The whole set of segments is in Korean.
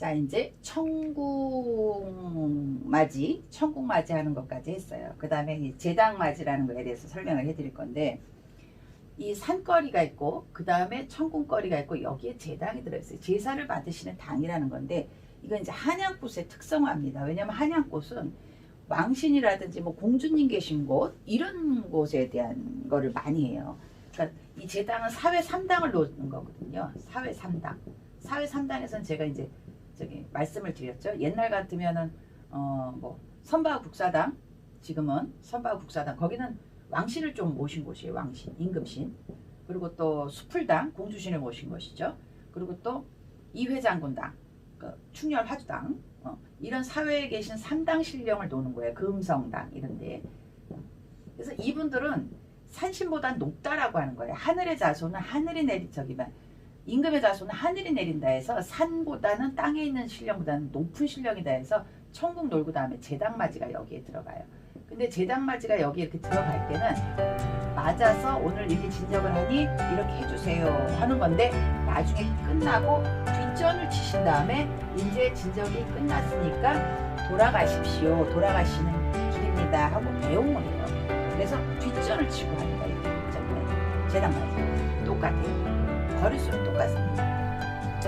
자 이제 천국맞이 천국맞이 하는 것까지 했어요. 그 다음에 제당맞이라는 거에 대해서 설명을 해 드릴 건데 이 산거리가 있고 그 다음에 천국거리가 있고 여기에 제당이 들어있어요. 제사를 받으시는 당이라는 건데 이건 이제 한양꽃의 특성화입니다. 왜냐하면 한양꽃은 왕신이라든지 뭐 공주님 계신 곳 이런 곳에 대한 거를 많이 해요. 그러니까 이 제당은 사회 3당을 놓는 거거든요. 사회 3당. 사회 3당에서는 제가 이제 저기 말씀을 드렸죠. 옛날 같으면은 어 뭐 선바 국사당 지금은 선바 국사당 거기는 왕신을 좀 모신 곳이에요. 왕신, 임금신. 그리고 또 수풀당 공주신을 모신 것이죠. 그리고 또 이회장군당, 그 충렬 화주당 어, 이런 사회에 계신 3당 신령을 노는 거예요. 금성당 이런데. 그래서 이분들은 산신보다 높다라고 하는 거예요. 하늘의 자손은 하늘이 내리 저기만 임금의 자손은 하늘이 내린다 해서 산보다는 땅에 있는 신령보다는 높은 신령이다 해서 천국 놀고 다음에 제당맞이가 여기에 들어가요. 근데 제당맞이가 여기 이렇게 들어갈 때는 맞아서 오늘 일일이 진정을 하니 이렇게 해주세요 하는 건데 나중에 끝나고 뒷전을 치신 다음에 이제 진정이 끝났으니까 돌아가십시오 돌아가시는 길입니다 하고 배웅을 해요. 그래서 뒷전을 치고 하는 거예요. 제당맞이 똑같아요. 거리수는 똑같습니다.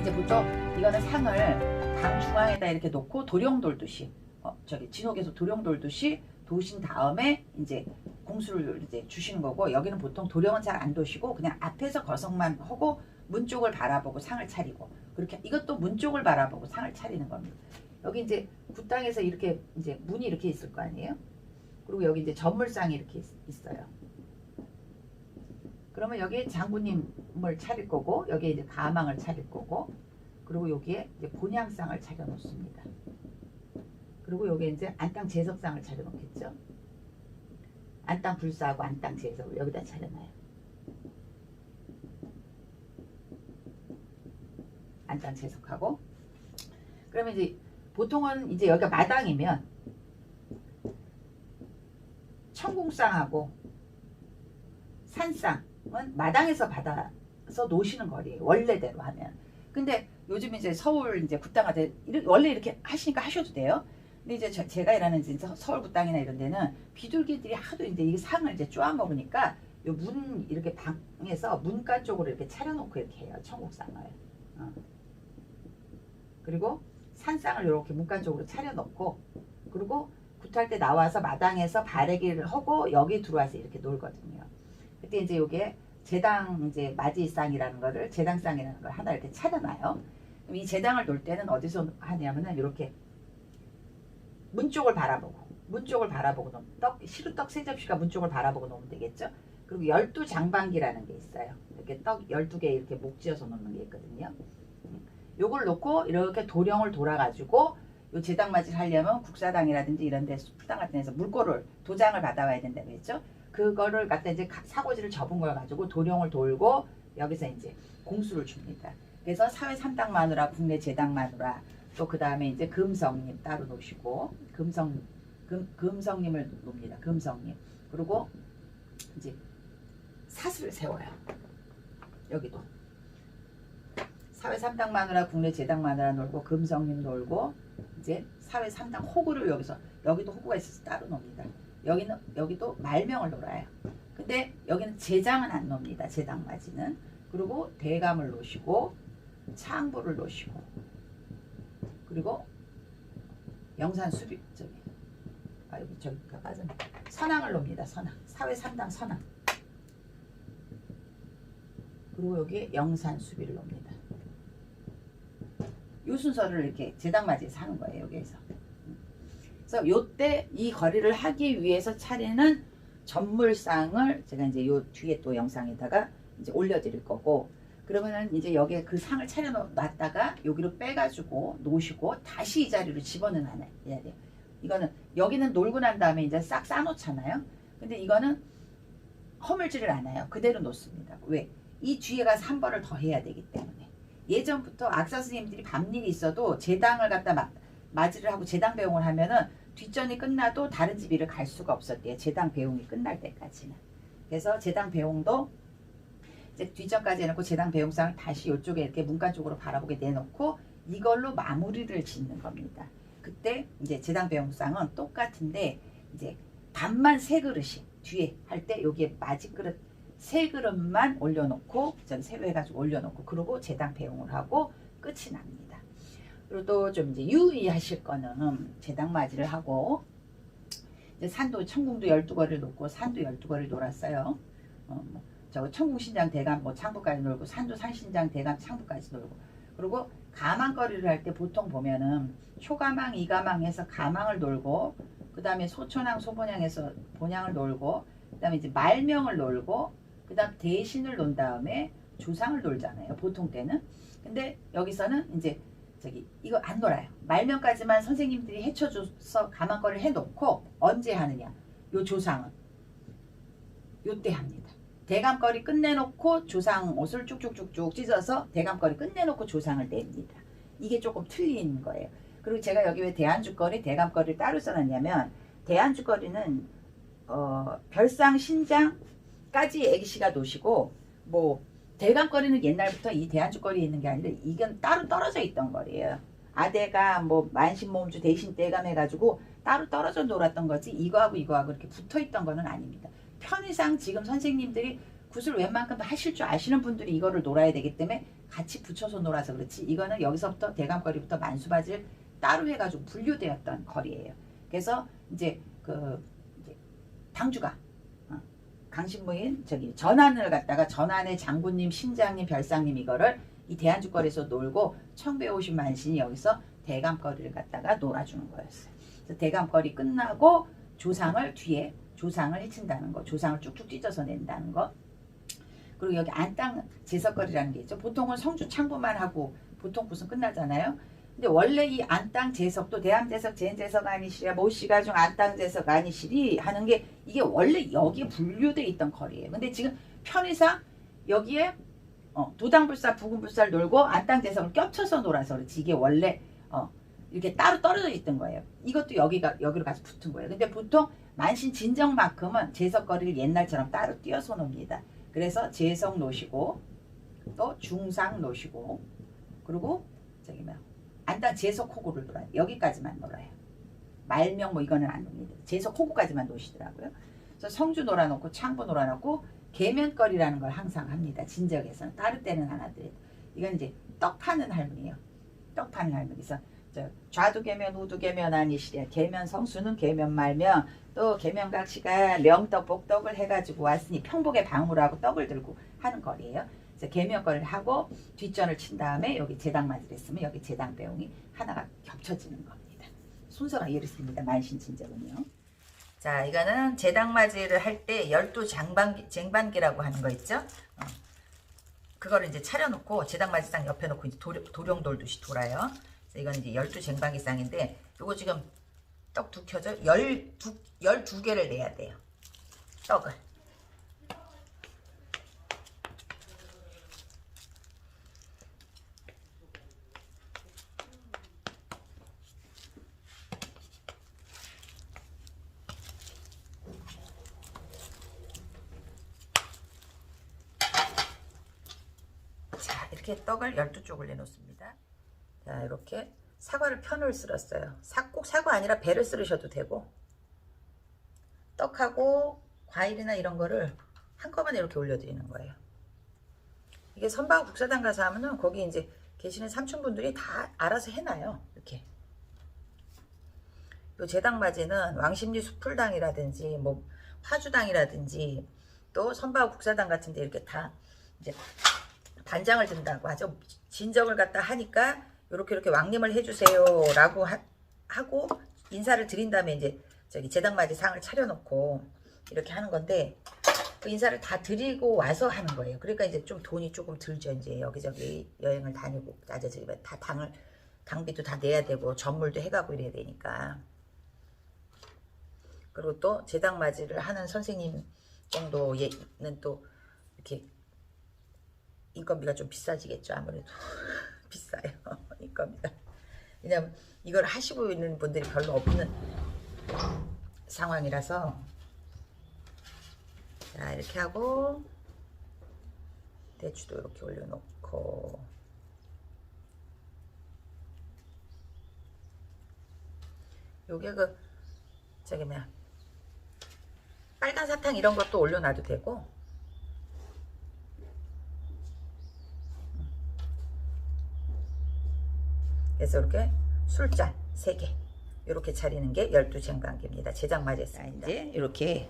이제 보통 이거는 상을 당 중앙에다 이렇게 놓고 도령 돌듯이 어, 저기 진옥에서 도령 돌듯이 도신 다음에 이제 공수를 이제 주시는 거고 여기는 보통 도령은 잘 안 도시고 그냥 앞에서 거성만 하고 문 쪽을 바라보고 상을 차리고 그렇게 이것도 문 쪽을 바라보고 상을 차리는 겁니다. 여기 이제 굿당에서 이렇게 이제 문이 이렇게 있을 거 아니에요? 그리고 여기 이제 전물상이 이렇게 있- 있어요. 그러면 여기 장군님을 차릴 거고 여기에 이제 가망을 차릴 거고 그리고 여기에 이제 본향상을 차려 놓습니다. 그리고 여기에 이제 안땅 제석상을 차려 놓겠죠. 안땅 불사하고 안땅 제석을 여기다 차려놔요. 안땅 제석하고 그러면 이제 보통은 이제 여기가 마당이면 천궁상하고 산상은 마당에서 받아서 놓으시는 거리예요. 원래대로 하면. 근데 요즘 이제 서울 이제 굿당가 돼 원래 이렇게 하시니까 하셔도 돼요. 근데 이제 저- 제가 일하는 서- 서울 굿당이나 이런 데는 비둘기들이 하도 이제 이 상을 이제 쪼아 먹으니까 요 문 이렇게 방에서 문가 쪽으로 이렇게 차려놓고 이렇게 해요. 천국상을. 어. 그리고 산상을 이렇게 문간 쪽으로 차려놓고 그리고 굿할 때 나와서 마당에서 바래기를 하고 여기 들어와서 이렇게 놀거든요. 그때 이제 요게 제당 이제 맞이상이라는 거를 제당상이라는 걸 하나 이렇게 차려놔요. 그럼 이 제당을 놓을 때는 어디서 하냐면은 이렇게 문 쪽을 바라보고 문 쪽을 바라보고 놓으면 떡 시루떡 세 접시가 문 쪽을 바라보고 놓으면 되겠죠. 그리고 열두 장방기라는 게 있어요. 이렇게 떡 열두 개 이렇게 목 지어서 놓는 게 있거든요. 음. 요걸 놓고 이렇게 도령을 돌아가지고 요 제당 맞이를 하려면 국사당이라든지 이런 데 풀당 같은 데서 물꼬를 도장을 받아와야 된다고 했죠. 그거를 갖다 이제 각 사고지를 접은 걸 가지고 도령을 돌고 여기서 이제 공수를 줍니다. 그래서 사회 3당 마누라, 국내 제당 마누라, 또 그 다음에 이제 금성님 따로 놓으시고 금성 금, 금성님을 놓습니다. 금성님 그리고 이제 사슬을 세워요. 여기도 사회 3당 마누라, 국내 제당 마누라 놀고 금성님 놀고 이제 사회 3당 호구를 여기서 여기도 호구가 있어서 따로 놉니다. 여기는 여기도 말명을 놀아요. 근데 여기는 제장은 안 놉니다. 제당 맞이는 그리고 대감을 놓으시고 창부를 놓으시고 그리고 영산 수비 저기 아 여기 저기가 빠졌네. 선왕을 놓습니다. 선왕 사회 3당 선왕 그리고 여기 영산 수비를 놓습니다. 요 순서를 이렇게 제당맞이에서 하는 거예요 여기에서. 그래서 요때 이 거리를 하기 위해서 차리는 전물상을 제가 이제 요 뒤에 또 영상에다가 이제 올려드릴 거고 그러면은 이제 여기에 그 상을 차려놨다가 여기로 빼가지고 놓으시고 다시 이 자리로 집어넣어야 돼요. 이거는 여기는 놀고 난 다음에 이제 싹 싸놓잖아요. 근데 이거는 허물지를 않아요. 그대로 놓습니다. 왜? 이 뒤에 가서 한 번을 더 해야 되기 때문에. 예전부터 악사 스님들이 밤일이 있어도 제당을 갖다 마, 맞이를 하고 제당 배웅을 하면은 뒷전이 끝나도 다른 집 일을 갈 수가 없었대요. 제당 배웅이 끝날 때까지는. 그래서 제당 배웅도 이제 뒷전까지 해놓고 제당 배웅상을 다시 이쪽에 이렇게 문간 쪽으로 바라보게 내놓고 이걸로 마무리를 짓는 겁니다. 그때 이제 제당 배용상은 똑같은데 이제 반만 세 그릇이 뒤에 할 때 여기에 맞은 그릇 세 그릇만 올려놓고 전 세배해가지고 올려놓고 그러고 제당 배용을 하고 끝이 납니다. 그리고 또좀 이제 유의하실 거는 제당 맞이를 하고 이제 산도 천궁도 12거리를 놓고 산도 12거리를 놀았어요. 어, 뭐, 저 천궁 신장 대감 뭐 창부까지 놀고 산도 산신장 대감 창부까지 놀고 그리고 가망거리를 할 때 보통 보면은 초가망 이가망 해서 가망을 놀고 그 다음에 소천왕 소본양에서 본양을 놀고 그 다음에 이제 말명을 놀고 그 다음 대신을 논 다음에 조상을 놀잖아요 보통 때는 근데 여기서는 이제 저기 이거 안 놀아요. 말명까지만 선생님들이 해쳐줘서 가망거리를 해놓고 언제 하느냐. 요 조상은. 요때 합니다. 대감거리 끝내놓고 조상 옷을 쭉쭉쭉쭉 찢어서 대감거리 끝내놓고 조상을 냅니다. 이게 조금 틀린 거예요. 그리고 제가 여기 왜 대안주거리, 대감거리를 따로 써놨냐면 대안주거리는 어, 별상 신장까지 애기씨가 노시고 뭐 대감거리는 옛날부터 이 대안주거리에 있는 게 아니라 이건 따로 떨어져 있던 거리예요. 아대가 뭐 만신모음주 대신 대감 해가지고 따로 떨어져 놀았던 거지 이거하고 이거하고 이렇게 붙어 있던 거는 아닙니다. 편의상 지금 선생님들이 굿을 웬만큼 하실 줄 아시는 분들이 이거를 놀아야 되기 때문에 같이 붙여서 놀아서 그렇지 이거는 여기서부터 대감거리부터 만수바지를 따로 해가지고 분류되었던 거리예요. 그래서 이제 그 이제 당주가 어, 강신무인 저기 전안을 갖다가 전안의 장군님, 신장님, 별상님 이거를 이 대한주거리에서 놀고 청배 오신 만신이 여기서 대감거리를 갖다가 놀아주는 거였어요. 그래서 대감거리 끝나고 조상을 뒤에 조상을 해친다는 거, 조상을 쭉쭉 찢어서 낸다는 거. 그리고 여기 안땅 제석거리라는 게 있죠. 보통은 성주 창부만 하고 보통 굿은 끝나잖아요. 근데 원래 이 안땅 제석도 대암제석, 제인제석 아니시랴, 모씨가 중 안땅 제석 아니시리 하는 게 이게 원래 여기에 분류돼 있던 거리예요. 근데 지금 편의상 여기에 어, 도당불살, 부근불살 놀고 안땅 제석을 겹쳐서 놀아서 그렇지 이게 원래 어, 이렇게 따로 떨어져 있던 거예요. 이것도 여기가 여기로 가서 붙은 거예요. 근데 보통 만신 진정만큼은 제석거리를 옛날처럼 따로 띄어서 놉니다. 그래서 제석 놓으시고 또 중상 놓으시고 그리고 저기 뭐 안단 제석 호구를 놀아요. 여기까지만 놀아요. 말명 뭐 이거는 안 놉니다. 제석 호구까지만 놓으시더라고요. 그래서 성주 놀아놓고 창부 놀아놓고 계면거리라는 걸 항상 합니다. 진적에서는 따를 때는 안 하더라도 이건 이제 떡 파는 할머니예요. 떡 파는 할머니. 그래서 저 좌두 계면 우두 계면 아니시랴. 계면 성수는 계면 말면 또 계면각시가 명떡 복떡을 해가지고 왔으니 평복에 방울하고 떡을 들고 하는 거리예요. 그래서 계면거리를 하고 뒷전을 친 다음에 여기 제당맞이를 했으면 여기 제당 배웅이 하나가 겹쳐지는 겁니다. 순서가 이렇습니다. 만신친적은요. 자, 이거는 제당맞이를 할 때 열두 장반기, 쟁반기라고 하는 거 있죠? 어. 그거를 이제 차려놓고 제당맞이상 옆에 놓고 이제 도령, 도령 돌듯이 돌아요. 이건 이제 열두 쟁반기 쌍인데 요거 지금 떡 두 켜져 열두 열두 개를 내야 돼요. 떡을. 자, 이렇게 떡을 12쪽을 내놓습니다. 자, 이렇게 사과를 편을 쓸었어요. 사, 꼭 사과 아니라 배를 쓸으셔도 되고 떡하고 과일이나 이런 거를 한꺼번에 이렇게 올려드리는 거예요. 이게 선박 국사당 가서 하면은 거기 이제 계시는 삼촌분들이 다 알아서 해놔요. 이렇게. 요 제당맞이는 왕십리 수풀당이라든지 뭐 화주당이라든지 또 선박 국사당 같은 데 이렇게 다 이제 단장을 든다고 하죠. 진정을 갖다 하니까 이렇게 이렇게 왕림을 해주세요 라고 하, 하고 인사를 드린 다음에 이제 저기 제당맞이 상을 차려놓고 이렇게 하는 건데 그 인사를 다 드리고 와서 하는 거예요. 그러니까 이제 좀 돈이 조금 들죠. 이제 여기저기 여행을 다니고 아저 저기 다 당을 당비도 다 내야 되고 전물도 해가고 이래야 되니까 그리고 또 제당맞이를 하는 선생님 정도는 또 이렇게 인건비가 좀 비싸지겠죠. 아무래도 비싸요. 인건비가. 왜냐면 이걸 하시고 있는 분들이 별로 없는 상황이라서 자 이렇게 하고 대추도 이렇게 올려놓고 요게 그 저기 뭐야 빨간 사탕 이런 것도 올려놔도 되고 그래서 이렇게 술잔 3개 이렇게 차리는 게 12쟁반기입니다. 제장마제상 이제 이렇게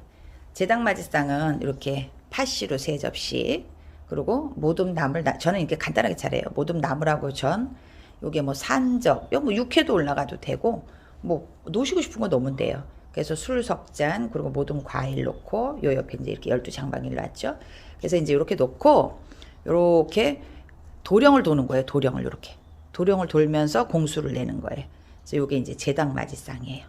제장마제상은 이렇게 파시로 3접시 그리고 모둠 나물 나- 저는 이렇게 간단하게 차려요. 모둠 나물하고 전 요게 뭐 산적 요뭐 육회도 올라가도 되고 뭐 놓으시고 싶은 거 넣으면 돼요. 그래서 술 석잔 그리고 모둠 과일 넣고 요 옆에 이제 이렇게 12장방일 놨죠. 그래서 이제 이렇게 놓고 요렇게 도령을 도는 거예요. 도령을 이렇게. 도령을 돌면서 공수를 내는 거예요. 그래서 요게 이제 제당마지상이에요.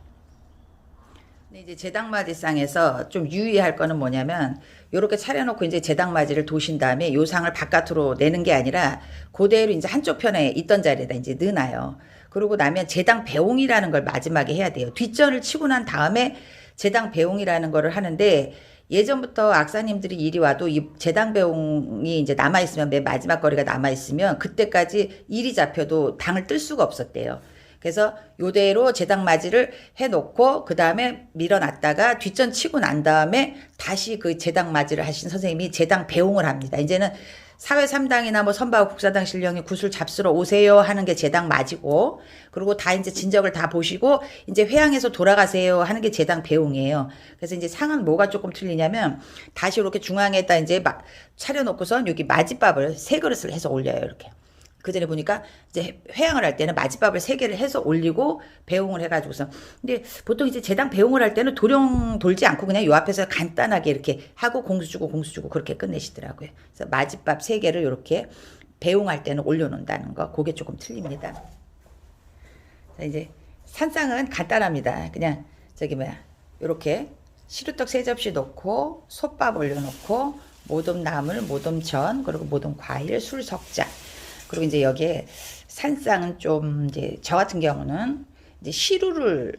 근데 이제 제당마지상에서 좀 유의할 거는 뭐냐면 요렇게 차려놓고 이제 제당마지를 도신 다음에 요 상을 바깥으로 내는 게 아니라 그대로 이제 한쪽 편에 있던 자리에다 이제 넣어놔요. 그러고 나면 제당 배웅이라는 걸 마지막에 해야 돼요. 뒷전을 치고 난 다음에 제당 배웅이라는 거를 하는데 예전부터 악사님들이 이리 와도 이 제당 배웅이 이제 남아 있으면 맨 마지막 거리가 남아 있으면 그때까지 일이 잡혀도 당을 뜰 수가 없었대요. 그래서 요대로 제당 맞이를 해놓고 그 다음에 밀어놨다가 뒷전 치고 난 다음에 다시 그 제당 맞이를 하신 선생님이 제당 배웅을 합니다. 이제는 사회 3당이나 뭐 선바우 국사당 신령이 구슬 잡수러 오세요 하는 게 제당 맞이고 그리고 다 이제 진적을 다 보시고 이제 회항에서 돌아가세요 하는 게 제당 배웅이에요. 그래서 이제 상은 뭐가 조금 틀리냐면 다시 이렇게 중앙에다 이제 막 차려놓고선 여기 마지밥을 세 그릇을 해서 올려요 이렇게. 그 전에 보니까 이제 회양을 할 때는 마지밥을 세 개를 해서 올리고 배웅을 해가지고서 근데 보통 이제 제당 배웅을 할 때는 도령 돌지 않고 그냥 요 앞에서 간단하게 이렇게 하고 공수 주고 공수 주고 그렇게 끝내시더라고요. 그래서 마지밥 세 개를 이렇게 배웅할 때는 올려놓는다는 거 그게 조금 틀립니다. 자 이제 산상은 간단합니다. 그냥 저기 뭐야 요렇게 시루떡 세 접시 넣고 솥밥 올려놓고 모둠 나물, 모둠 전, 그리고 모둠 과일, 술 석잔. 그리고 이제 여기에 산상은 좀 이제 저 같은 경우는 이제 시루를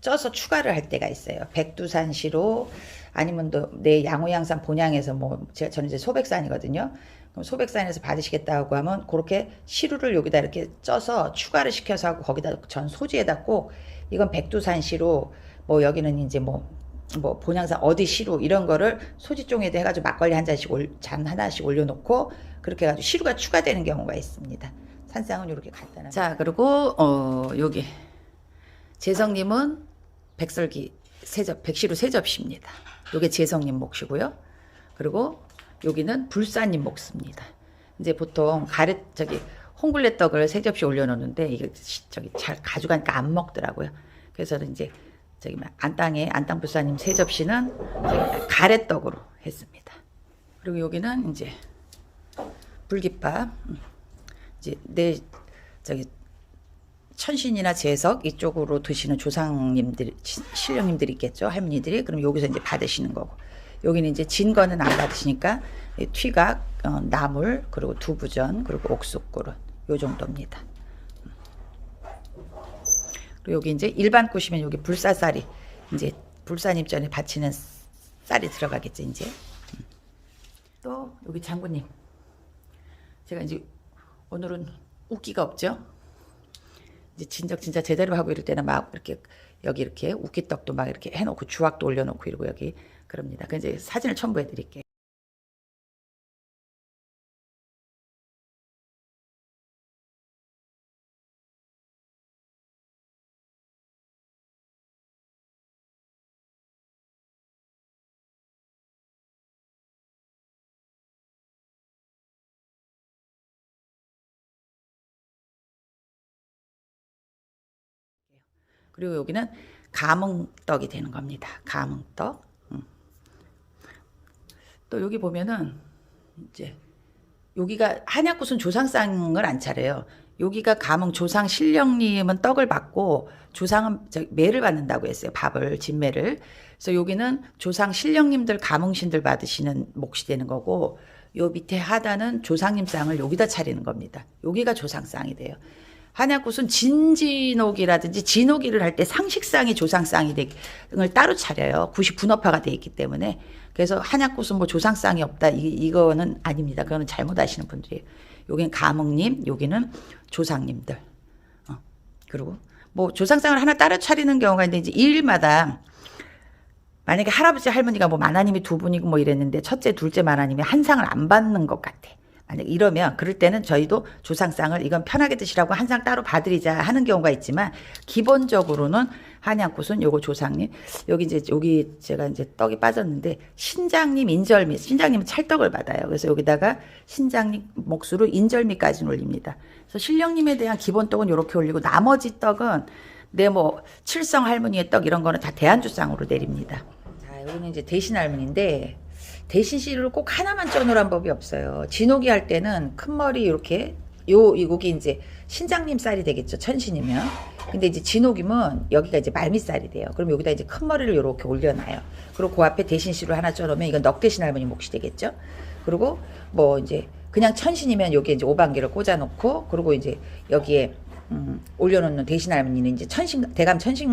쪄서 추가를 할 때가 있어요. 백두산 시루 아니면 또 내 양호양산 본향에서 뭐 제가 저는 이제 소백산이거든요. 그럼 소백산에서 받으시겠다고 하면 그렇게 시루를 여기다 이렇게 쪄서 추가를 시켜서 하고 거기다 전 소지에다 꼭 이건 백두산 시루 뭐 여기는 이제 뭐 뭐 본향산 어디 시루 이런 거를 소지종에다 해가지고 막걸리 한 잔씩 올, 잔 하나씩 올려놓고 그렇게 해가지고 시루가 추가되는 경우가 있습니다. 산상은 이렇게 간단한. 자 그리고 어 여기 재성님은 백설기 세접 백시루 세 접시입니다. 요게 재성님 몫이고요. 그리고 여기는 불사님 몫입니다. 이제 보통 가래 저기 홍굴레 떡을 세 접시 올려놓는데 이게 시- 저기 잘 가져가니까 안 먹더라고요. 그래서 이제 저기 뭐 안땅에 안땅 불사님 세 접시는 가래떡으로 했습니다. 그리고 여기는 이제 불깃밥 음, 이제 내 저기 천신이나 재석 이쪽으로 드시는 조상님들 시- 신령님들이 있겠죠 할머니들이 그럼 여기서 이제 받으시는 거고 여기는 이제 진 거는 안 받으시니까 이 튀각 어, 나물 그리고 두부전 그리고 옥수꿀은 요 정도입니다. 그리고 여기 이제 일반 꽃이면 여기 불사쌀이 이제 불사님 전에 바치는 쌀이 들어가겠죠 이제. 음. 또 여기 장군님. 제가 이제 오늘은 웃기가 없죠? 이제 진작 진짜 제대로 하고 이럴 때는 막 이렇게 여기 이렇게 웃기떡도 막 이렇게 해놓고 주악도 올려놓고 이러고 여기 그럽니다. 그 이제 사진을 첨부해 드릴게요 그리고 여기는 감흥떡이 되는 겁니다. 감흥떡. 음. 또 여기 보면은 이제 여기가 한약굿은 조상상을 안 차려요. 여기가 감흥 조상 신령님은 떡을 받고 조상은 저 매를 받는다고 했어요. 밥을 진매를. 그래서 여기는 조상 신령님들 감흥신들 받으시는 몫이 되는 거고 요 밑에 하단은 조상님 상을 여기다 차리는 겁니다. 여기가 조상상이 돼요. 한약굿은 진진옥이라든지 진옥이를 할 때 상식상이 조상상이 등을 따로 차려요. 99너파가 돼 있기 때문에. 그래서 한약굿은 뭐 조상상이 없다. 이, 이거는 아닙니다. 그거는 잘못 아시는 분들이에요. 여기는 가목님, 여기는 조상님들. 어. 그리고 뭐 조상상을 하나 따로 차리는 경우가 있는데 이제 일마다 만약에 할아버지 할머니가 뭐 마나님이 두 분이고 뭐 이랬는데 첫째 둘째 마나님이 한 상을 안 받는 것 같아. 만약 이러면 그럴 때는 저희도 조상상을 이건 편하게 드시라고 한 상 따로 받으리자 하는 경우가 있지만 기본적으로는 한양꽃은 요거 조상님 여기 이제 여기 제가 이제 떡이 빠졌는데 신장님 인절미 신장님은 찰떡을 받아요. 그래서 여기다가 신장님 몫으로 인절미까지 올립니다. 그래서 신령님에 대한 기본 떡은 이렇게 올리고 나머지 떡은 내뭐 칠성 할머니의 떡 이런 거는 다 대안주상으로 내립니다. 자, 여기는 이제 대신 할머니인데 대신 씨를 꼭 하나만 쪄놓으란 법이 없어요. 진옥이 할 때는 큰 머리 이렇게 요 이곡이 이제 신장님 쌀이 되겠죠. 천신이면. 근데 이제 진옥이면 여기가 이제 말미쌀이 돼요. 그럼 여기다 이제 큰 머리를 이렇게 올려놔요. 그리고 그 앞에 대신 씨를 하나 쪄놓으면 이건 넉대신 할머니 몫이 되겠죠. 그리고 뭐 이제 그냥 천신이면 여기에 이제 오방기를 꽂아놓고 그리고 이제 여기에 음, 올려놓는 대신 할머니는 이제 천신 대감 천신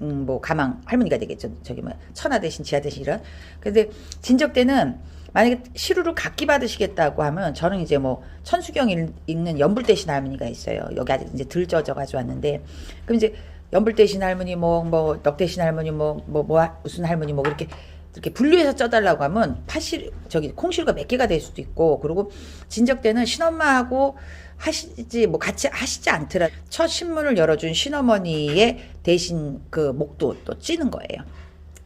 음, 뭐 가망 할머니가 되겠죠. 저기 뭐 천하 대신 지하 대신 이런. 근데 진적 때는 만약에 시루를 각기 받으시겠다고 하면 저는 이제 뭐 천수경 읽- 읽는 연불 대신 할머니가 있어요. 여기 아직 이제 들 젖어 가지고 왔는데 그럼 이제 연불 대신 할머니 뭐뭐넉 대신 할머니 뭐뭐뭐 무슨 할머니 뭐 이렇게 이렇게 분류해서 쪄달라고 하면 파시 저기 콩시루가 몇 개가 될 수도 있고 그리고 진적 때는 신엄마하고 하시지 뭐 같이 하시지 않더라 첫 신문을 열어준 신어머니의 대신 그 목도 또 찌는 거예요.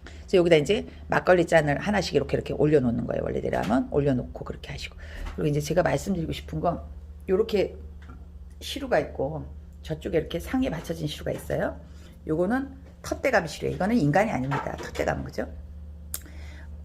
그래서 여기다 이제 막걸리 잔을 하나씩 이렇게 이렇게 올려놓는 거예요. 원래대로 하면 올려놓고 그렇게 하시고 그리고 이제 제가 말씀드리고 싶은 건 이렇게 시루가 있고 저쪽에 이렇게 상에 받쳐진 시루가 있어요. 요거는 텃대감 시루예요. 이거는 인간이 아닙니다. 텃대감 그죠?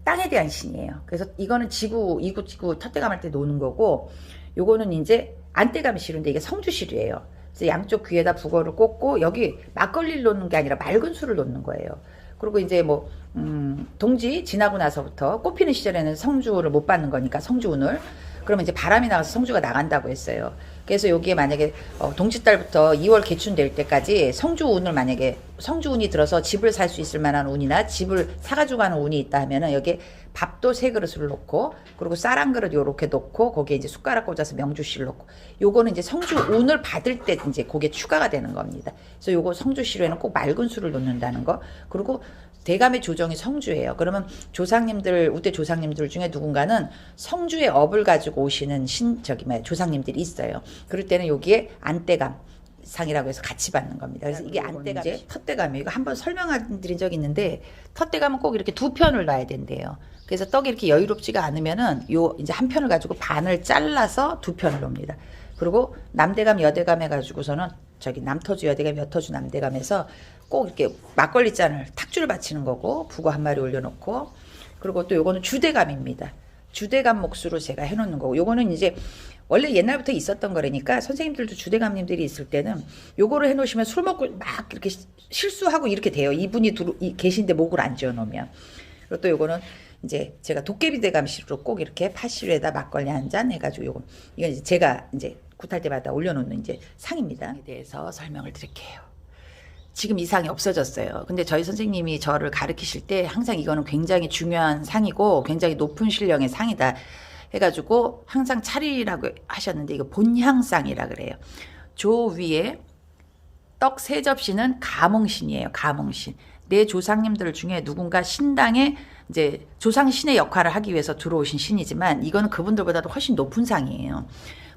땅에 대한 신이에요. 그래서 이거는 지구, 이구, 지구 텃대감 할 때 노는 거고, 요거는 이제 안대감 시루인데 이게 성주 시루예요. 그래서 양쪽 귀에다 북어를 꽂고 여기 막걸리를 놓는 게 아니라 맑은 술을 놓는 거예요. 그리고 이제 뭐, 음, 동지 지나고 나서부터 꽃피는 시절에는 성주를 못 받는 거니까 성주운을. 그러면 이제 바람이 나가서 성주가 나간다고 했어요. 그래서 여기에 만약에 어, 동짓달부터 2월 개춘 될 때까지 성주운을 만약에 성주운이 들어서 집을 살 수 있을 만한 운이나 집을 사가지고 가는 운이 있다 하면은 여기에 밥도 세 그릇을 놓고 그리고 쌀 한 그릇 요렇게 놓고 거기에 이제 숟가락 꽂아서 명주씨를 놓고 요거는 이제 성주운을 받을 때 이제 그게 추가가 되는 겁니다. 그래서 요거 성주씨로에는 꼭 맑은 술을 놓는다는 거 그리고 대감의 조정이 성주예요. 그러면 조상님들 우대 조상님들 중에 누군가는 성주의 업을 가지고 오시는 신 저기 뭐 조상님들이 있어요. 그럴 때는 여기에 안대감 상이라고 해서 같이 받는 겁니다. 그래서 이게 안대감 텃대감이에요. 이거 한번 설명드린 적이 있는데 텃대감은 꼭 이렇게 두 편을 놔야 된대요. 그래서 떡이 이렇게 여유롭지가 않으면은 요 이제 한 편을 가지고 반을 잘라서 두 편을 놉니다. 그리고 남대감 여대감 해가지고서는 저기 남터주 여대감 여터주 남대감에서 꼭 이렇게 막걸리 잔을 탁주를 바치는 거고 북어 한 마리 올려놓고 그리고 또 요거는 주대감입니다. 주대감 몫으로 제가 해놓는 거고 요거는 이제 원래 옛날부터 있었던 거라니까 선생님들도 주대감님들이 있을 때는 요거를 해놓으시면 술 먹고 막 이렇게 시- 실수하고 이렇게 돼요. 이분이 들어, 이- 계신데 목을 안 지어놓으면 그리고 또 요거는 이제 제가 도깨비 대감시로 꼭 이렇게 파시루에다 막걸리 한 잔 해가지고 요거 이건 이제 제가 이제 굿할 때마다 올려놓는 이제 상입니다. 에 대해서 설명을 드릴게요. 지금 이 상이 없어졌어요. 근데 저희 선생님이 저를 가르치실 때 항상 이거는 굉장히 중요한 상이고 굉장히 높은 신령의 상이다 해가지고 항상 차리라고 하셨는데 이거 본향상이라 그래요. 조 위에 떡 세 접시는 가몽신이에요. 가몽신. 내 조상님들 중에 누군가 신당에 이제 조상신의 역할을 하기 위해서 들어오신 신이지만 이거는 그분들보다도 훨씬 높은 상이에요.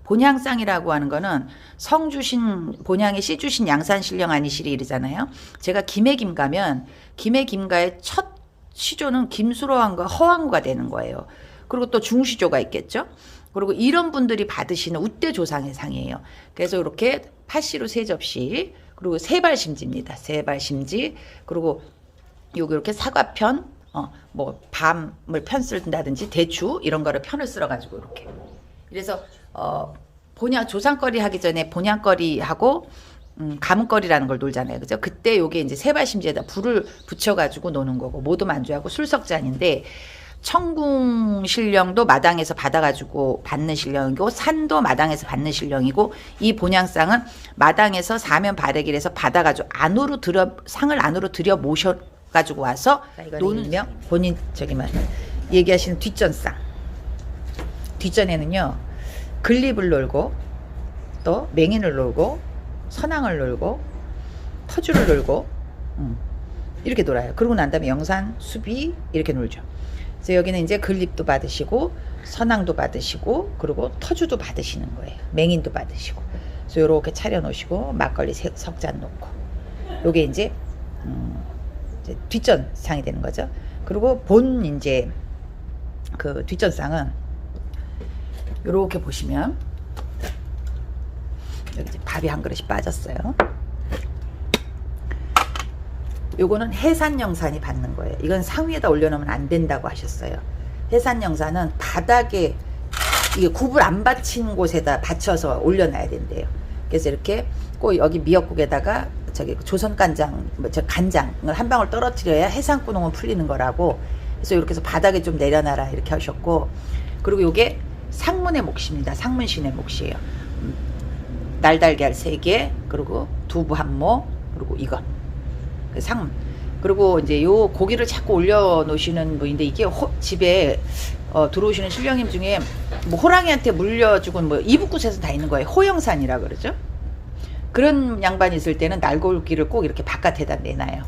본향상이라고 하는 거는 성 주신 본향의 씨주신 양산 신령 아니시리 이러잖아요. 제가 김해 김 가면 김해 김가의 첫 시조는 김수로왕과 허왕구가 되는 거예요. 그리고 또 중시조가 있겠죠. 그리고 이런 분들이 받으시는 우대 조상의 상이에요. 그래서 이렇게 파시로 세 접시 그리고 세발 심지입니다. 세발 심지 그리고 요기 이렇게 사과편 어 뭐 밤을 편 쓴다든지 대추 이런 거를 편을 쓸어 가지고 이렇게 그래서 어 본향 조상거리 하기 전에 본향거리 하고 음, 가문거리라는 걸 놀잖아요. 그죠? 그때 요게 이제 세발심지에다 불을 붙여가지고 노는 거고, 모두 만주하고 술석잔인데, 청궁 신령도 마당에서 받아가지고 받는 신령이고, 산도 마당에서 받는 신령이고, 이 본향상은 마당에서 사면 바래길에서 받아가지고 안으로 들여, 상을 안으로 들여 모셔가지고 와서 노는 명, 본인 저기만 얘기하시는 뒷전상. 뒷전에는요, 글립을 놀고, 또 맹인을 놀고, 선왕을 놀고 터주를 놀고 음, 이렇게 놀아요. 그러고 난 다음에 영산, 수비 이렇게 놀죠. 그래서 여기는 이제 글립도 받으시고 선앙도 받으시고 그리고 터주도 받으시는 거예요. 맹인도 받으시고. 그래서 이렇게 차려 놓으시고 막걸리 세- 석잔 놓고. 요게 이제, 음, 이제 뒷전상이 되는 거죠. 그리고 본 이제 그 뒷전상은 요렇게 보시면 여기 밥이 한 그릇이 빠졌어요. 요거는 해산 영산이 받는 거예요. 이건 상위에다 올려놓으면 안 된다고 하셨어요. 해산 영산은 바닥에 이게 굽을 안 받친 곳에다 받쳐서 올려놔야 된대요. 그래서 이렇게 꼭 여기 미역국에다가 저기 조선 간장, 뭐 저 간장을 한 방울 떨어뜨려야 해산구농은 풀리는 거라고. 그래서 이렇게 해서 바닥에 좀 내려놔라 이렇게 하셨고, 그리고 요게 상문의 몫입니다. 상문신의 몫이에요. 음, 날달걀 3개, 그리고 두부 한 모, 그리고 이거. 그 상문. 그리고 이제 요 고기를 자꾸 올려놓으시는 분인데 이게 호- 집에 어, 들어오시는 신령님 중에 뭐 호랑이한테 물려주곤 뭐 이북굿에서 다 있는 거예요. 호영산이라 그러죠. 그런 양반이 있을 때는 날골기를 꼭 이렇게 바깥에다 내놔요.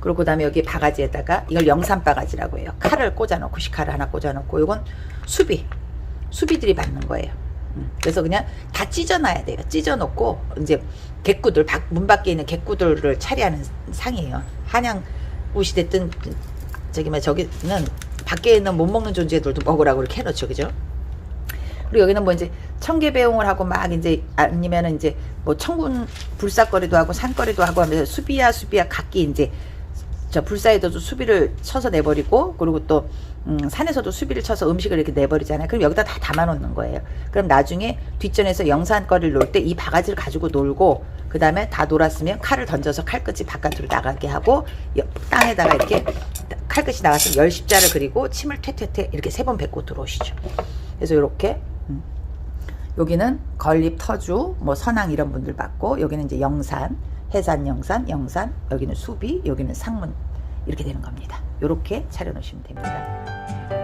그리고 그 다음에 여기 바가지에다가 이걸 영산 바가지라고 해요. 칼을 꽂아놓고 시칼을 하나 꽂아놓고 이건 수비 수비들이 받는 거예요. 음, 그래서 그냥 다 찢어놔야 돼요. 찢어놓고 이제 객구들 밖- 문 밖에 있는 객구들을 차리하는 상이에요. 한양굿이 됐든 저기 뭐 저기는 밖에 있는 못 먹는 존재들도 먹으라고 이렇게 해놓죠, 그죠? 그리고 여기는 뭐 이제 청계 배웅을 하고 막 이제 아니면은 이제 뭐 청군 불사거리도 하고 산거리도 하고 하면서 수비야 수비야 각기 이제 저 불사에도 수비를 쳐서 내버리고 그리고 또 음, 산에서도 수비를 쳐서 음식을 이렇게 내버리잖아요. 그럼 여기다 다 담아놓는 거예요. 그럼 나중에 뒷전에서 영산거리를 놀 때 이 바가지를 가지고 놀고 그 다음에 다 놀았으면 칼을 던져서 칼끝이 바깥으로 나가게 하고 여- 땅에다가 이렇게 칼끝이 나가서 열 십자를 그리고 침을 퇴퇴퇴 이렇게 세 번 뱉고 들어오시죠. 그래서 이렇게 음. 여기는 건립 터주 뭐 선왕 이런 분들 받고 여기는 이제 영산 해산 영산 영산 여기는 수비 여기는 상문 이렇게 되는 겁니다. 이렇게 차려놓으시면 됩니다.